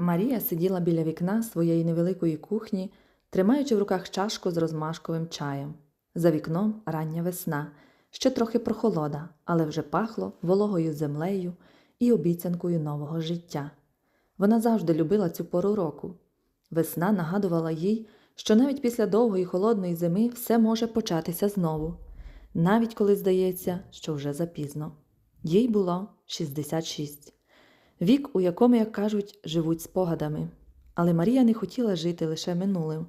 Марія сиділа біля вікна своєї невеликої кухні, тримаючи в руках чашку з розмашковим чаєм. За вікном рання весна, ще трохи прохолода, але вже пахло вологою землею і обіцянкою нового життя. Вона завжди любила цю пору року. Весна нагадувала їй, що навіть після довгої холодної зими все може початися знову, навіть коли здається, що вже запізно. Їй було 66. Вік, у якому, як кажуть, живуть спогадами. Але Марія не хотіла жити лише минулим,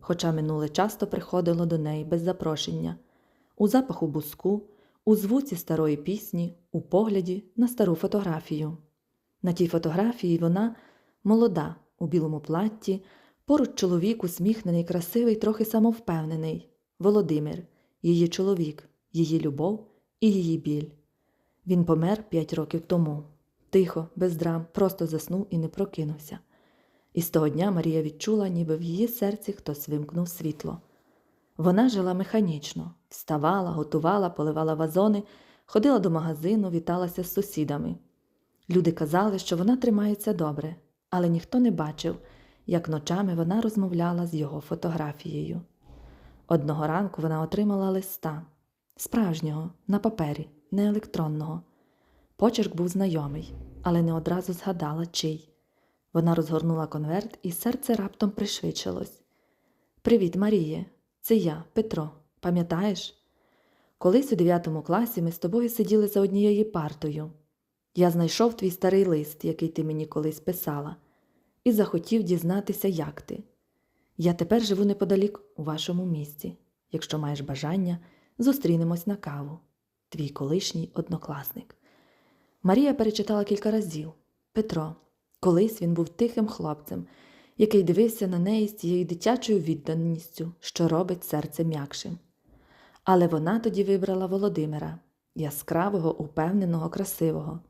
хоча минуле часто приходило до неї без запрошення, у запаху буску, у звуці старої пісні, у погляді на стару фотографію. На тій фотографії вона молода, у білому платті, поруч чоловік усміхнений, красивий, трохи самовпевнений Володимир, її чоловік, її любов і її біль. Він помер п'ять років тому. Тихо, без драм, просто заснув і не прокинувся. І з того дня Марія відчула, ніби в її серці хтось вимкнув світло. Вона жила механічно, вставала, готувала, поливала вазони, ходила до магазину, віталася з сусідами. Люди казали, що вона тримається добре, але ніхто не бачив, як ночами вона розмовляла з його фотографією. Одного ранку вона отримала листа справжнього, на папері, не електронного. Почерк був знайомий, але не одразу згадала, чий. Вона розгорнула конверт, і серце раптом пришвидшилось. Привіт, Маріє, це я, Петро. Пам'ятаєш? Колись у дев'ятому класі ми з тобою сиділи за однією партою. Я знайшов твій старий лист, який ти мені колись писала, і захотів дізнатися, як ти. Я тепер живу неподалік у вашому місті. Якщо маєш бажання, зустрінемось на каву. Твій колишній однокласник. Марія перечитала кілька разів. Петро, колись він був тихим хлопцем, який дивився на неї з тією дитячою відданістю, що робить серце м'якшим. Але вона тоді вибрала Володимира, яскравого, упевненого, красивого.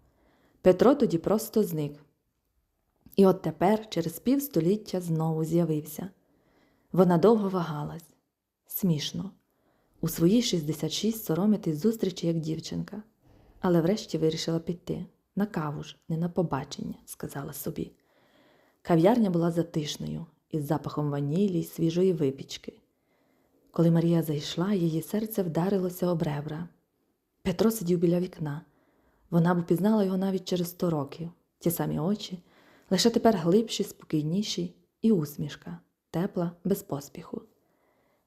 Петро тоді просто зник. І от тепер, через півстоліття, знову з'явився. Вона довго вагалась. Смішно. У свої 66 соромитись зустрічі як дівчинка. Але врешті вирішила піти. На каву ж, не на побачення, сказала собі. Кав'ярня була затишною, із запахом ванілі й свіжої випічки. Коли Марія зайшла, її серце вдарилося об ребра. Петро сидів біля вікна. Вона б упізнала його навіть через сто років, ті самі очі, лише тепер глибші, спокійніші, і усмішка, тепла, без поспіху.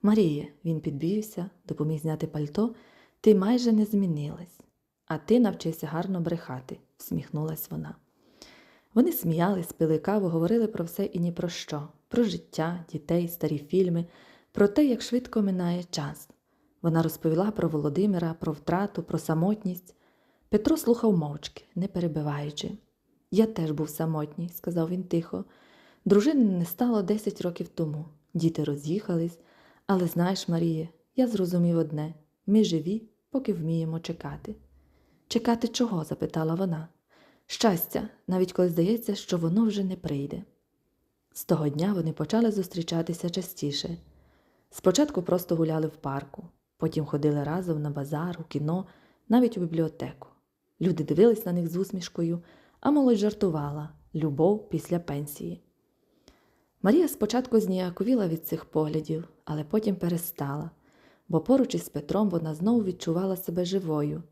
Маріє, він підбівся, допоміг зняти пальто, ти майже не змінилась, а ти навчився гарно брехати, всміхнулась вона. Вони сміялись, пили каву, говорили про все і ні про що, про життя, дітей, старі фільми, про те, як швидко минає час. Вона розповіла про Володимира, про втрату, про самотність. Петро слухав мовчки, не перебиваючи. Я теж був самотній, сказав він тихо. Дружини не стало десять років тому. Діти роз'їхались, але знаєш, Маріє, я зрозумів одне ми живі, поки вміємо чекати. Чекати чого? запитала вона. Щастя, навіть коли здається, що воно вже не прийде. З того дня вони почали зустрічатися частіше. Спочатку просто гуляли в парку, потім ходили разом на базар, у кіно, навіть у бібліотеку. Люди дивились на них з усмішкою, а молодь жартувала любов після пенсії. Марія спочатку зніяковіла від цих поглядів, але потім перестала, бо поруч із Петром вона знову відчувала себе живою.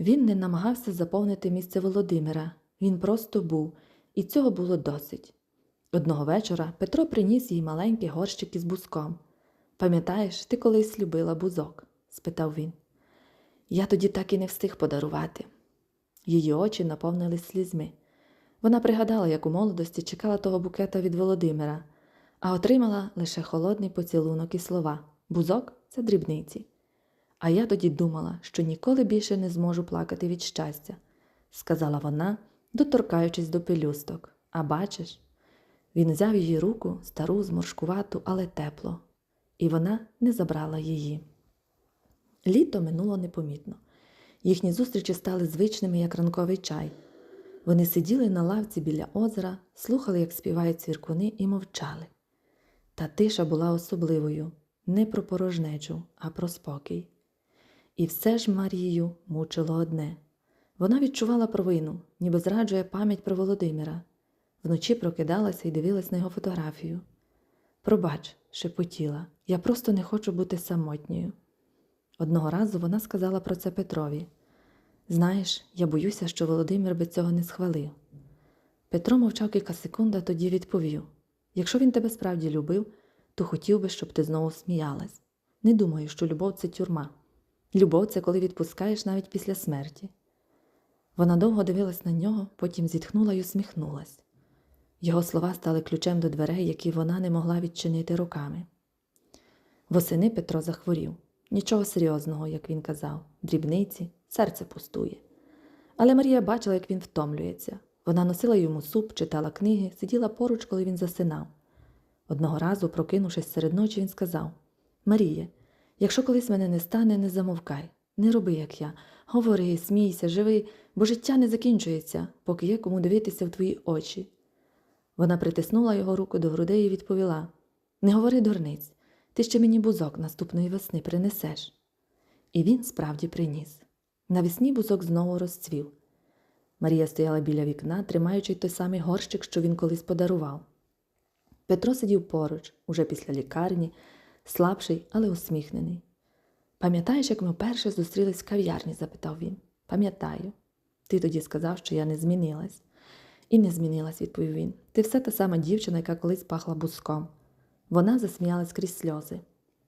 Він не намагався заповнити місце Володимира, він просто був, і цього було досить. Одного вечора Петро приніс їй маленький горщик із бузком. Пам'ятаєш, ти колись любила бузок? спитав він. Я тоді так і не встиг подарувати. Її очі наповнились слізьми. Вона пригадала, як у молодості чекала того букета від Володимира, а отримала лише холодний поцілунок і слова бузок це дрібниці. А я тоді думала, що ніколи більше не зможу плакати від щастя, сказала вона, доторкаючись до пелюсток. А бачиш, він взяв її руку, стару, зморшкувату, але тепло, і вона не забрала її. Літо минуло непомітно. Їхні зустрічі стали звичними, як ранковий чай. Вони сиділи на лавці біля озера, слухали, як співають цвіркуни, і мовчали. Та тиша була особливою не про порожнечу, а про спокій. І все ж Марію мучило одне вона відчувала провину, ніби зраджує пам'ять про Володимира. Вночі прокидалася і дивилась на його фотографію. Пробач, шепотіла, я просто не хочу бути самотньою. Одного разу вона сказала про це Петрові. Знаєш, я боюся, що Володимир би цього не схвалив. Петро мовчав кілька секунд, а тоді відповів: якщо він тебе справді любив, то хотів би, щоб ти знову сміялась. Не думаю, що любов це тюрма. Любов це коли відпускаєш навіть після смерті. Вона довго дивилась на нього, потім зітхнула й усміхнулась. Його слова стали ключем до дверей, які вона не могла відчинити руками. Восени Петро захворів. Нічого серйозного, як він казав, дрібниці, серце пустує. Але Марія бачила, як він втомлюється. Вона носила йому суп, читала книги, сиділа поруч, коли він засинав. Одного разу, прокинувшись серед ночі, він сказав: Маріє, якщо колись мене не стане, не замовкай, не роби, як я. Говори, смійся, живи, бо життя не закінчується, поки є кому дивитися в твої очі. Вона притиснула його руку до грудей і відповіла: Не говори дурниць, ти ще мені бузок наступної весни принесеш. І він справді приніс. Навесні бузок знову розцвів. Марія стояла біля вікна, тримаючи той самий горщик, що він колись подарував. Петро сидів поруч, уже після лікарні, слабший, але усміхнений. Пам'ятаєш, як ми вперше зустрілись в кав'ярні? запитав він. Пам'ятаю. Ти тоді сказав, що я не змінилась. І не змінилась, відповів він. Ти все та сама дівчина, яка колись пахла буском. Вона засміялась крізь сльози,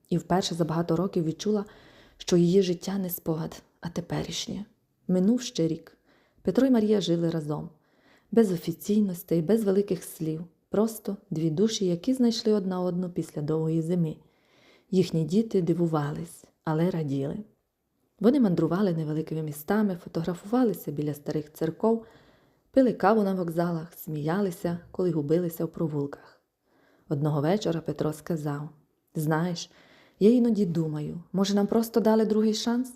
і вперше за багато років відчула, що її життя не спогад, а теперішнє. Минув ще рік. Петро і Марія жили разом, без офіційностей, без великих слів, просто дві душі, які знайшли одна одну після довгої зими. Їхні діти дивувались, але раділи. Вони мандрували невеликими містами, фотографувалися біля старих церков, пили каву на вокзалах, сміялися, коли губилися в провулках. Одного вечора Петро сказав: Знаєш, я іноді думаю, може, нам просто дали другий шанс?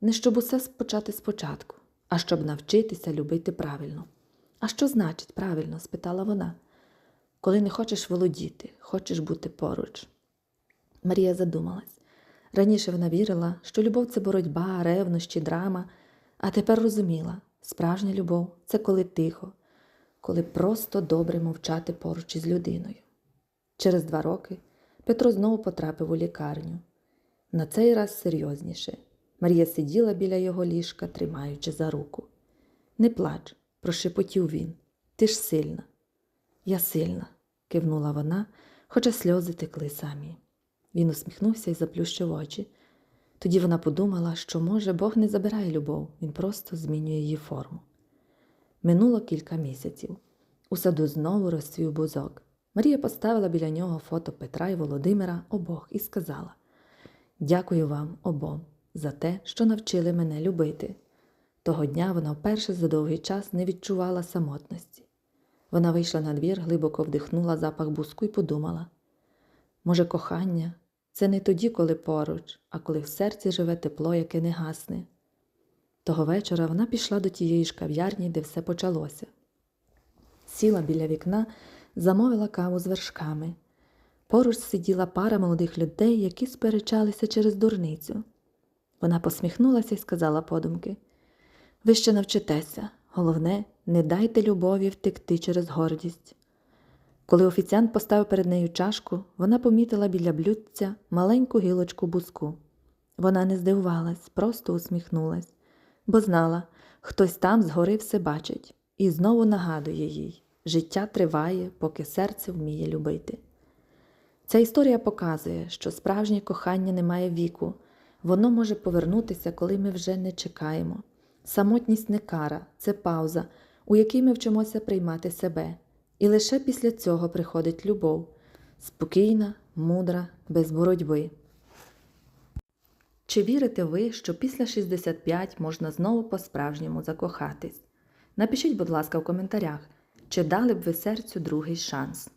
Не щоб усе почати спочатку, а щоб навчитися любити правильно. А що значить правильно? спитала вона. Коли не хочеш володіти, хочеш бути поруч. Марія задумалась. Раніше вона вірила, що любов це боротьба, ревнощі, драма, а тепер розуміла, справжня любов це коли тихо, коли просто добре мовчати поруч із людиною. Через два роки Петро знову потрапив у лікарню. На цей раз серйозніше. Марія сиділа біля його ліжка, тримаючи за руку. Не плач, прошепотів він. Ти ж сильна. Я сильна, кивнула вона, хоча сльози текли самі. Він усміхнувся і заплющив очі. Тоді вона подумала, що, може, Бог не забирає любов, він просто змінює її форму. Минуло кілька місяців. У саду знову розцвів бузок. Марія поставила біля нього фото Петра і Володимира обох і сказала: Дякую вам обом за те, що навчили мене любити. Того дня вона вперше за довгий час не відчувала самотності. Вона вийшла на двір, глибоко вдихнула запах буску і подумала: може, кохання це не тоді, коли поруч, а коли в серці живе тепло, яке не гасне. Того вечора вона пішла до тієї ж кав'ярні, де все почалося. Сіла біля вікна, замовила каву з вершками. Поруч сиділа пара молодих людей, які сперечалися через дурницю. Вона посміхнулася і сказала подумки: Ви ще навчитеся, головне, не дайте любові втекти через гордість. Коли офіціант поставив перед нею чашку, вона помітила біля блюдця маленьку гілочку буску. Вона не здивувалась, просто усміхнулась, бо знала, хтось там згори все бачить, і знову нагадує їй життя триває, поки серце вміє любити. Ця історія показує, що справжнє кохання не має віку, воно може повернутися, коли ми вже не чекаємо. Самотність не кара, це пауза, у якій ми вчимося приймати себе. І лише після цього приходить любов спокійна, мудра, без боротьби. Чи вірите ви, що після 65 можна знову по-справжньому закохатись? Напишіть, будь ласка, в коментарях, чи дали б ви серцю другий шанс.